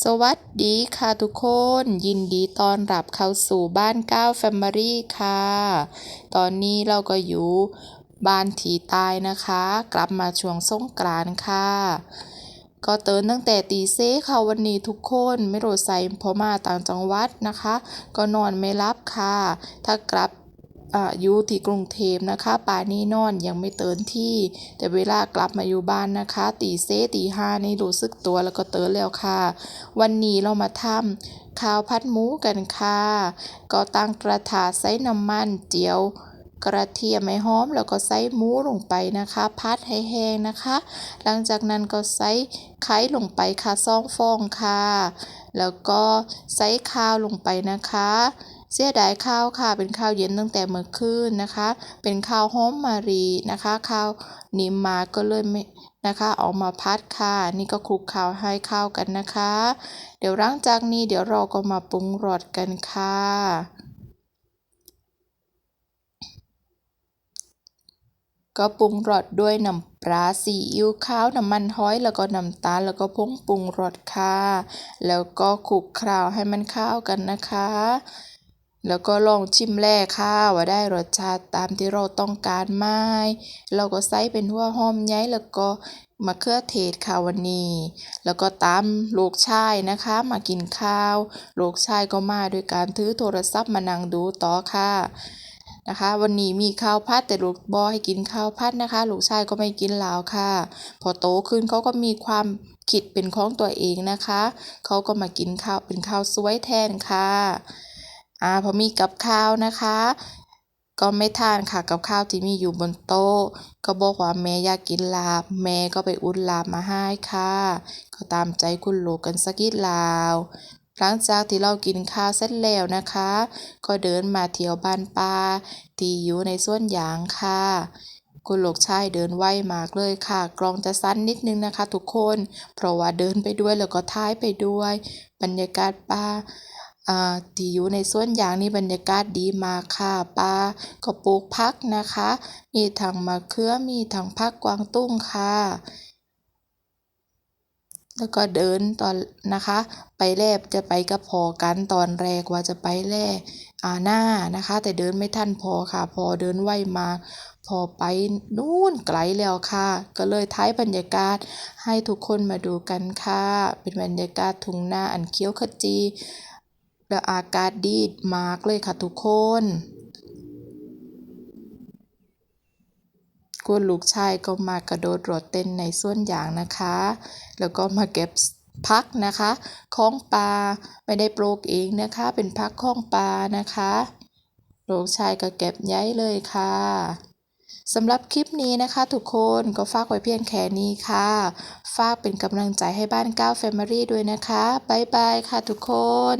สวัสดีค่ะทุกคน ยินดีต้อนรับเข้าสู่บ้านก้าวแฟมิลี่ค่ะ ตอนนี้เราก็อยู่บ้านถีตายนะคะ กลับมาช่วงสงกรานค่ะ ก็เตือนตั้งแต่ตีเซ่ค่ะวันนี้ทุกคนไม่รู้ใส่พอมาต่างจังหวัดนะคะ ก็นอนไม่รับค่ะ ถ้ากลับ อยู่ที่กรุงเทพนะคะป่านี้นอนยังไม่เตื่นที่ แต่เวลากลับมาอยู่บ้านนะคะ ตีเซตีห้านี่รู้สึกตัวแล้วก็เตือนแล้วค่ะ วันนี้เรามาทำข้าวพัดหมูกันค่ะ ก็ตั้งกระทะใส่น้ำมันเจียวกระเทียมไม่หอมแล้วก็ใส่หมูลงไปนะคะ พัดให้แห้งนะคะ หลังจากนั้นก็ใส่ไข่ลงไปค่ะซองฟองค่ะ แล้วก็ใส่ข้าวลงไปนะคะ เสียดายข้าวค่ะ เป็นข้าวเย็นตั้งแต่เมื่อคืนนะคะ เป็นข้าวหอมมะรีนะคะ ข้าวนิ่มมาก็เลยไม่นะคะเอามาพัดค่ะ นี่ก็คลุกข้าวให้เข้ากันนะคะ เดี๋ยวหลังจากนี้เดี๋ยวเราก็มาปรุงรสกันค่ะก็ปรุงรสด้วยน้ำปลาซีอิ๊วขาวน้ำมันห้อยแล้วก็น้ำตาลแล้วก็ผงปรุงรสค่ะ แล้วก็คลุกเคล้าให้มันเข้ากันนะคะ แล้วก็ลองชิมแรกค่ะว่าได้รสชาติตามที่เราต้องการไหมเราก็ใส่เป็นหัวหอมใหญ่แล้วก็มะเขือเทศค่ะวันนี้ แล้วก็ตามลูกชายนะคะ มากินข้าว ลูกชายก็มาด้วยการถือโทรศัพท์มานั่งดูต่อค่ะนะคะ วันนี้มีข้าวพัดแต่ลูกบอให้กินข้าวพัดนะคะ ลูกชายก็ไม่กินแล้วค่ะ พอโตขึ้นเขาก็มีความคิดเป็นของตัวเองนะคะ เขาก็มากินข้าวเป็นข้าวสวยแทนค่ะ อ่าพอมีกับข้าวนะคะ ก็ไม่ทานค่ะกับข้าวที่มีอยู่บนโต๊ะ ก็บอกว่าแม่อยากกินลาบ แม่ก็ไปอุ่นลาบมาให้ค่ะ ก็ตามใจคุณลูกกันสักนิดลาวหลังจากที่เรากินข้าวเสร็จแล้วนะคะ ก็เดินมาเที่ยวบ้านป้าที่อยู่ในสวนยางค่ะ คุณลูกชายเดินไวมากเลยค่ะ กลองจะสั้นนิดนึงนะคะ ทุกคน เพราะว่าเดินไปด้วยแล้วก็ท้ายไปด้วย บรรยากาศป่าอ่า ที่อยู่ในส่วนยางนี่บรรยากาศดีมากค่ะป่าก็ปลูกผักนะคะ มีทั้งมะเขือมีทั้งผักกวางตุ้งค่ะ แล้วก็เดินตอนนะคะ ไปแลบจะไปกับพอกันตอนแรกว่าจะไปแล่อาหน้านะคะ แต่เดินไม่ทันพอค่ะ พอเดินไวมาพอไปนู่นไกลแล้วค่ะ ก็เลยท้ายบรรยากาศให้ทุกคนมาดูกันค่ะ เป็นบรรยากาศทุ่งนาอันเขียวขจี และอากาศดีมากเลยค่ะทุกคนคุณลูกชายก็มากระโดดโลดเต้นในส่วนอย่างนะคะ แล้วก็มาเก็บพักนะคะของปลาไม่ได้ปลูกเองนะคะ เป็นพักของปลานะคะลูกชายก็เก็บย้ายเลยค่ะสำหรับคลิปนี้นะคะทุกคนก็ฝากไว้เพียงแค่นี้ค่ะ ฝากเป็นกำลังใจให้บ้านก้าวแฟมิลี่ด้วยนะคะ บ๊ายบายค่ะทุกคน